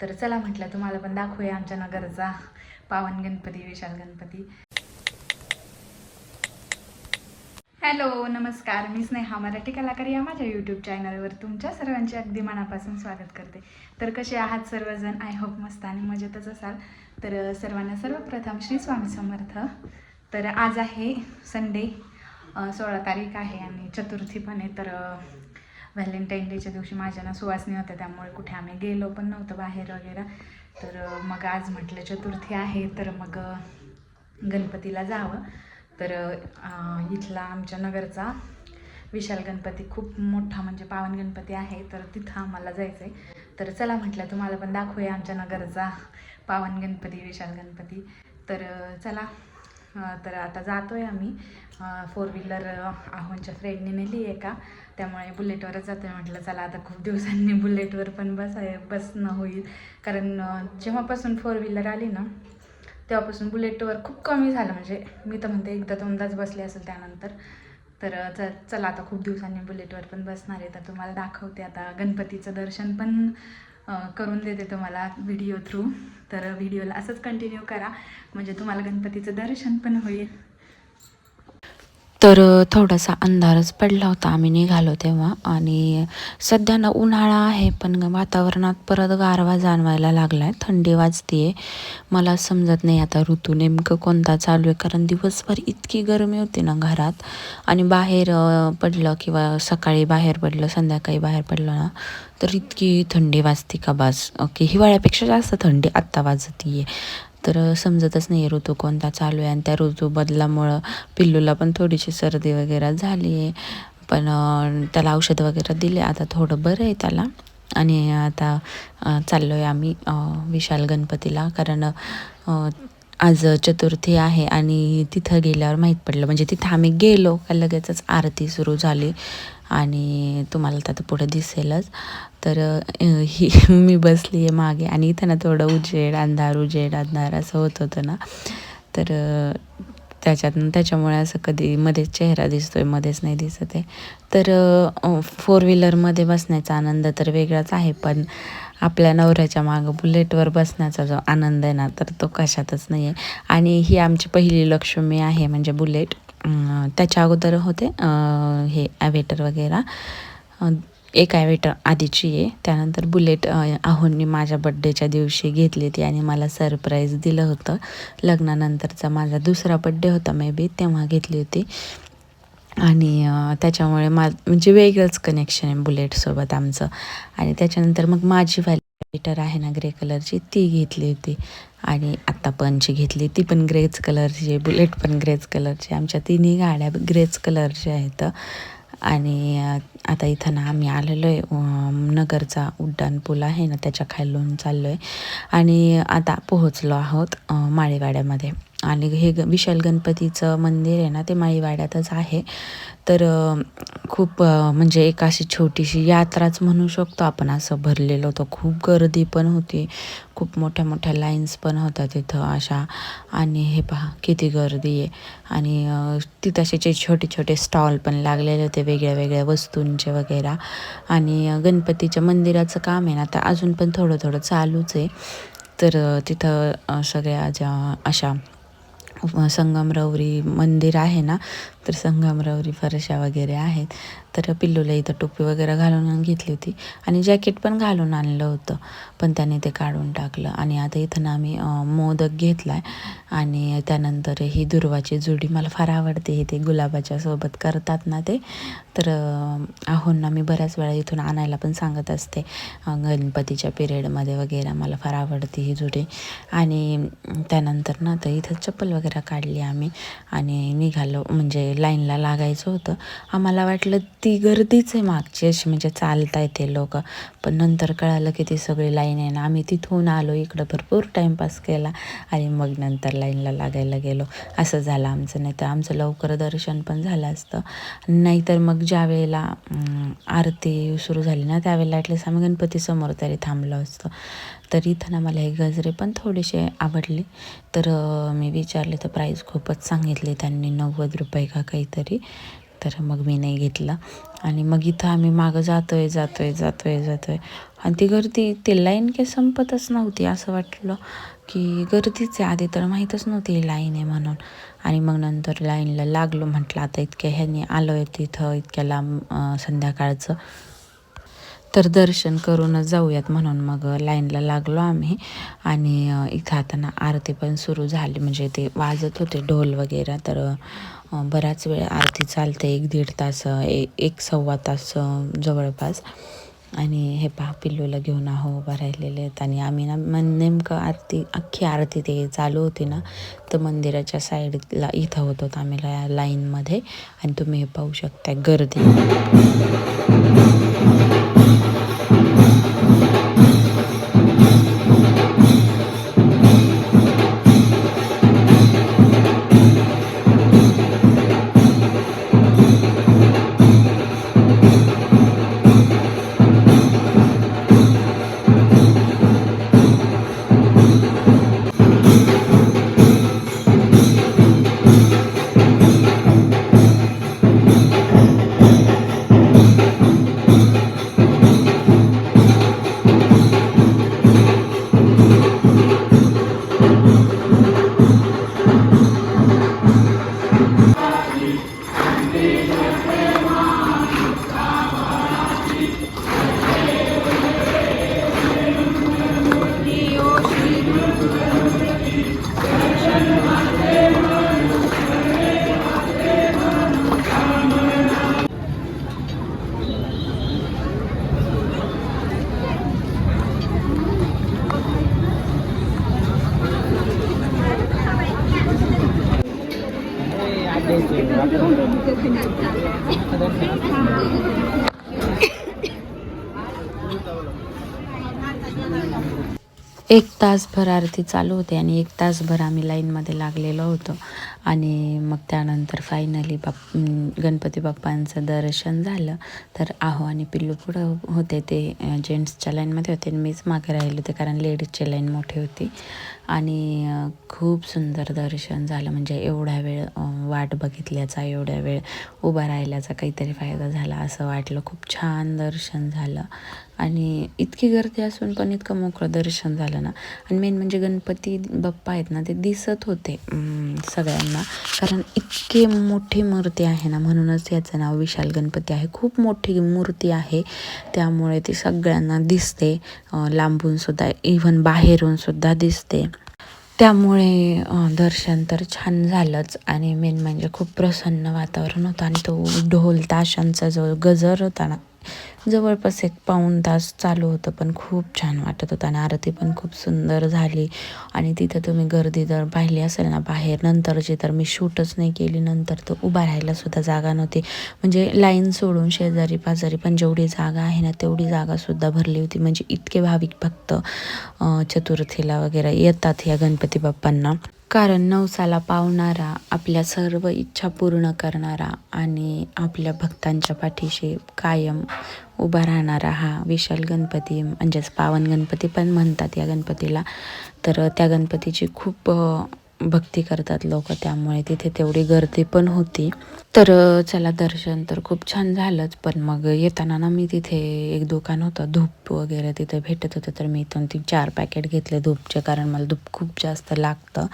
तर चला म्हटलं तुम्हाला पण दाखवूया आमच्या नगरचा पावन गणपती विशाल गणपती. हॅलो नमस्कार. मी स्नेहा मराठी कलाकार या माझ्या यूट्यूब चॅनलवर तुमच्या सर्वांचे अगदी मनापासून स्वागत करते. तर कसे आहात सर्वजण? आय होप मस्त आणि मजेतच असाल. तर सर्वांना सर्वप्रथम श्री स्वामी समर्थ. तर आज आहे संडे सोळा तारीख आहे आणि चतुर्थी पण आहे. तर व्हॅलेंटाईन डेच्या दिवशी माझ्या ना सुवासनी होत्या त्यामुळे कुठे आम्ही गेलो पण नव्हतं बाहेर वगैरे. तर मग आज म्हटलं चतुर्थी आहे तर मग गणपतीला जावं. तर इथला आमच्या नगरचा विशाल गणपती खूप मोठा म्हणजे पावन गणपती आहे तर तिथं आम्हाला जायचं आहे तर चला म्हटलं तुम्हाला पण दाखवूया आमच्या नगरचा पावन गणपती विशाल गणपती. तर चला. तर आता जातो आहे आम्ही फोर व्हीलर आहोंच्या फ्रेंडने नेली आहे का त्यामुळे बुलेटवरच जातो आहे म्हटलं चला आता खूप दिवसांनी बुलेटवर पण बसाय बसणं होईल. कारण जेव्हापासून फोर व्हीलर आली ना तेव्हापासून बुलेटवर खूप कमी झालं. म्हणजे मी तर म्हणते एकदा दोनदाच बसले असेल त्यानंतर. तर च चला आता खूप दिवसांनी बुलेटवर पण बसणार आहे. तर तुम्हाला दाखवते. आता गणपतीचं दर्शन पण करून देते तुम्हाला व्हिडिओ थ्रू तर व्हिडिओला असंच कंटिन्यू करा. म्हणजे तुम्हाला गणपतीचं दर्शन पण होईल. तर थोडासा अंधारच पडला होता. आम्ही निघालो तेव्हा आणि सध्या ना उन्हाळा आहे पण वातावरणात परत गारवा जाणवायला लागला आहे थंडी वाजते मला समजत नाही आता ऋतू नेमकं कोणता चालू आहे कारण दिवसभर इतकी गरमी होती ना घरात. आणि बाहेर पडलं किंवा सकाळी बाहेर पडलं संध्याकाळी बाहेर पडलं ना तर इतकी थंडी वाजते का बास? ओके हिवाळ्यापेक्षा जास्त थंडी आत्ता वाजती तर समजतच नाही आहे ऋतू कोणता चालू आहे. आणि त्या ऋतू बदलामुळं पिल्लूला पण थोडीशी सर्दी वगैरे झाली आहे. पण त्याला औषध वगैरे दिले. आता थोडं बरं आहे त्याला. आणि आता चाललो आहे आम्ही विशाल गणपतीला. कारण आज चतुर्थी आहे आणि तिथं गेल्यावर माहीत पडलं. म्हणजे तिथं आम्ही गेलो का लगेचच आरती सुरू झाली. आणि तुम्हाला तर पुढं पुढे दिसेलच. तर ही मी बसली आहे मागे आणि इथं ना थोडं उजेड अंधार उजेड अंधार असं होत होतं ना. तर त्याच्यात त्याच्यामुळे असं कधी मध्येच चेहरा दिसतोय मध्येच नाही दिसत आहे. तर फोर व्हीलरमध्ये बसण्याचा आनंद तर वेगळाच आहे पण आपल्या नवऱ्याच्या मागं बुलेटवर बसण्याचा जो आनंद आहे ना तर तो कशातच नाही आहे आणि ही आमची पहिली लक्ष्मी आहे म्हणजे बुलेट त्याच्या अगोदर होते. हे ॲवेटर वगैरे. एक ॲवेटर आधीची आहे. त्यानंतर बुलेट आहोंनी माझ्या बड्डेच्या दिवशी घेतली ती आणि मला सरप्राईज दिलं होतं. लग्नानंतरचा माझा दुसरा बड्डे होता मे बी तेव्हा घेतली होती. आणि त्याच्यामुळे मा म्हणजे वेगळंच कनेक्शन आहे बुलेटसोबत आमचं. आणि त्याच्यानंतर मग माझी व्हॅली हीटर आहे ना ग्रे कलरची ती घेतली होती. आणि आत्ता पंची घेतली. ती पण ग्रेच कलरची आहे. बुलेट पण ग्रेच कलरची आमच्या तिन्ही गाड्या ग्रेच कलरच्या आहेत. आणि आता इथं ना आम्ही आलेलो आहे नगरचा उड्डाण पूल आहे ना त्याच्या खालून चाललो आहे आणि आता पोहोचलो आहोत माळेवाड्यामध्ये. आणि हे ग विशाल गणपतीचं मंदिर आहे ना ते माळीवाड्यातच आहे. तर खूप म्हणजे एक अशी छोटीशी यात्राच म्हणू शकतो आपण. असं भरलेलं होतं. खूप गर्दी पण होती. खूप मोठ्या मोठ्या लाईन्स पण होत्या तिथं अशा. आणि हे पहा किती गर्दी आहे. आणि तिथं असे जे छोटे छोटे स्टॉल पण लागलेले होते वेगळ्या वेगळ्या वस्तूंचे वगैरे. आणि गणपतीच्या मंदिराचं काम आहे ना तर अजून पण थोडं थोडं चालूच आहे. तर तिथं सगळ्या ज्या अशा संगमरवरी मंदिर आहे ना तर संगमरवरी फरशा वगैरे आहेत. तर पिल्लूला इथं टोपी वगैरे घालून घेतली होती. आणि जॅकेट पण घालून आणलं होतं. पण त्याने ते काढून टाकलं. आणि आता इथं ना आम्ही मोदक घेतला आहे आणि त्यानंतर ही दुर्वाची जुडी मला फार आवडते. हे ते गुलाबाच्या सोबत करतात ना ते. तर आहोंना मी बऱ्याच वेळा इथून आणायला पण सांगत असते. गणपतीच्या पिरियडमध्ये वगैरे मला फार आवडते ही जुडी. आणि त्यानंतर ना तर इथं चप्पल वगैरे काढली आम्ही. आणि निघालो म्हणजे लाईनला लागायचं होतं. आम्हाला वाटलं ती गर्दीच आहे मागची अशी म्हणजे चालता येते लोक. पण नंतर कळालं की ती सगळी लाईन आहे ना आम्ही तिथून आलो इकडं भरपूर टाईमपास केला आणि मग नंतर लाईनला लागायला गेलो. असं झालं आमचं नाही तर आमचं लवकर दर्शन पण झालं असतं. नाहीतर मग ज्या वेळेला आरती सुरू झाली ना त्यावेळेला ॲटलीस्ट आम्ही गणपतीसमोर तरी थांबलो असतो. तर इथं ना मला हे गजरे पण थोडेसे आवडले. तर मी विचारले तर प्राईस खूपच सांगितली त्यांनी नव्वद रुपये का काहीतरी? तर मग मी नाही घेतलं. आणि मग इथं आम्ही मागं जातोय जातोय जातोय जातोय. आणि ती गर्दी ते लाईन काही संपतच नव्हती असं वाटलं की गर्दीच आहे. आधी तर माहीतच नव्हती लाईन आहे म्हणून. आणि मग नंतर लाईनला लागलो म्हटलं आता इतक्या ह्याने आलो आहे तिथं इतक्या लांब संध्याकाळचं. तर दर्शन करूनच जाऊयात म्हणून मग लाईनला लागलो आम्ही. आणि इथं आता ना आरती पण सुरू झाली. म्हणजे ते वाजत होते ढोल वगैरे. तर बराच वेळ आरती चालते. एक दीड तास ए- एक सव्वा तास जवळपास. आणि हे पहा पिल्लूला घेऊन आहो उभा राहिलेले आहेत. आणि आम्ही ना मन नेमकं आरती अख्खी आरती ते चालू होती ना तर मंदिराच्या साईडला इथं होत होतं आम्ही ला लाईनमध्ये. आणि तुम्ही हे पाहू शकता गर्दी. एक तासभर आरती चालू होते आणि एक तासभर आम्ही लाईनमध्ये लागलेलो होतो. आणि मग त्यानंतर फायनली बाप गणपती बाप्पांचं दर्शन झालं. तर आहो आणि पिल्लू पुढं होते. ते जेंट्सच्या लाईनमध्ये होते आणि मीच मागे राहिले होते कारण लेडीजची लाईन मोठी होती. आणि खूप सुंदर दर्शन झालं. म्हणजे एवढ्या वेळ वाट बघितल्याचा एवढ्या वेळ उभा राहिल्याचा काहीतरी फायदा झाला असं वाटलं. खूप छान दर्शन झालं. आणि इतकी गर्दी असून पण इतकं मोकळं दर्शन झालं ना. आणि मेन म्हणजे गणपती बाप्पा आहेत ना ते दिसत होते सगळ्यांना. कारण इतकी मोठी मूर्ती आहे ना म्हणूनच याचं नाव विशाल गणपती आहे. खूप मोठी मूर्ती आहे. त्यामुळे ती सगळ्यांना दिसते. लांबूनसुद्धा इव्हन बाहेरूनसुद्धा दिसते. त्यामुळे दर्शन तर छान झालंच. आणि मेन म्हणजे खूप प्रसन्न वातावरण होतं. आणि तो ढोल ताशांचा जो गजर होता ना जवळपास एक पाऊण तास चालू होतं पण खूप छान वाटत होतं आणि आरती पण खूप सुंदर झाली. आणि तिथं तुम्ही गर्दी जर पाहिली असेल ना बाहेर नंतरची तर मी शूटच नाही केली नंतर तर उभा राहायलासुद्धा जागा नव्हती. म्हणजे लाईन सोडून शेजारी पाजारी पण जेवढी जागा आहे ना तेवढी जागासुद्धा भरली होती. म्हणजे इतके भाविक भक्त चतुर्थीला वगैरे येतात या गणपती बाप्पांना. कारण नवसाला पावणारा आपल्या सर्व इच्छा पूर्ण करणारा आणि आपल्या भक्तांच्या पाठीशी कायम उभा राहणारा हा विशाल गणपती म्हणजेच पावन गणपती पण म्हणतात या गणपतीला. तर त्या गणपतीची खूप भक्ती करतात लोक त्यामुळे तिथे तेवढी गर्दी पण होती. तर चला दर्शन तर खूप छान झालंच पण मग येताना ना मी तिथे एक दुकान होतं धूप वगैरे तिथे भेटत होतं. तर मी इथून ती चार पॅकेट घेतले धूपचे कारण मला धूप खूप जास्त लागतं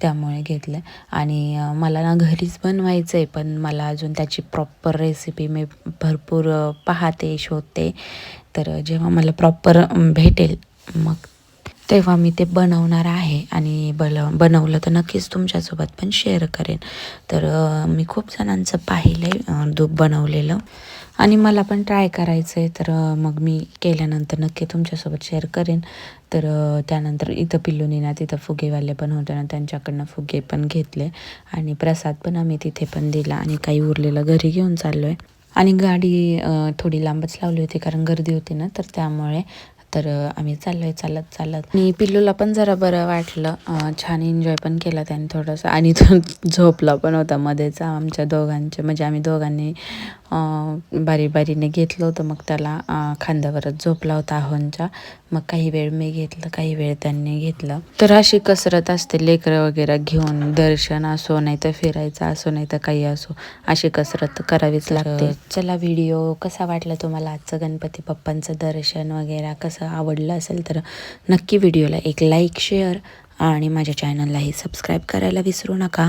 त्यामुळे घेतले. आणि मला ना घरीच बनवायचं आहे पण मला अजून त्याची प्रॉपर रेसिपी मी भरपूर पाहते शोधते. तर जेव्हा मला प्रॉपर भेटेल मग तेव्हा मी ते बनवणार आहे आणि बल बनवलं तर नक्कीच तुमच्यासोबत पण शेअर करेन. तर मी खूप जणांचं पाहिलं आहे धूप बनवलेलं. आणि मला पण ट्राय करायचं आहे तर मग मी केल्यानंतर नक्की तुमच्यासोबत शेअर करेन. तर त्यानंतर इथं पिल्लूनी ना तिथं फुगेवाले पण होते ना त्यांच्याकडनं फुगे पण घेतले. आणि प्रसाद पण आम्ही तिथे पण दिला आणि काही उरलेलं घरी घेऊन चाललो आहे आणि गाडी थोडी लांबच लावली होती कारण गर्दी होती ना तर त्यामुळे तर आम्ही चाललोय चालत चालत. आणि पिल्लूला पण जरा बरं वाटलं. छान एन्जॉय पण केला त्याने थोडंसं. आणि तो झोपला पण होता मध्येच आमच्या दोघांचे. म्हणजे आम्ही दोघांनी अं, बारी बारीने घेतलं होतं. मग त्याला खांद्यावरच झोपला होता आहोंच्या. मग काही वेळ मी घेतलं काही वेळ त्यांनी घेतलं. तर अशी कसरत असते लेकरं वगैरे घेऊन दर्शन असो नाही तर फिरायचं असो नाही तर काही असो अशी कसरत करावीच लागते. चला व्हिडिओ कसा वाटला तुम्हाला? आजचं गणपती बाप्पांचं दर्शन वगैरे कसं आवडलं असेल तर नक्की व्हिडिओला एक लाईक शेअर आणि माझ्या चॅनललाही सबस्क्राईब करायला विसरू नका.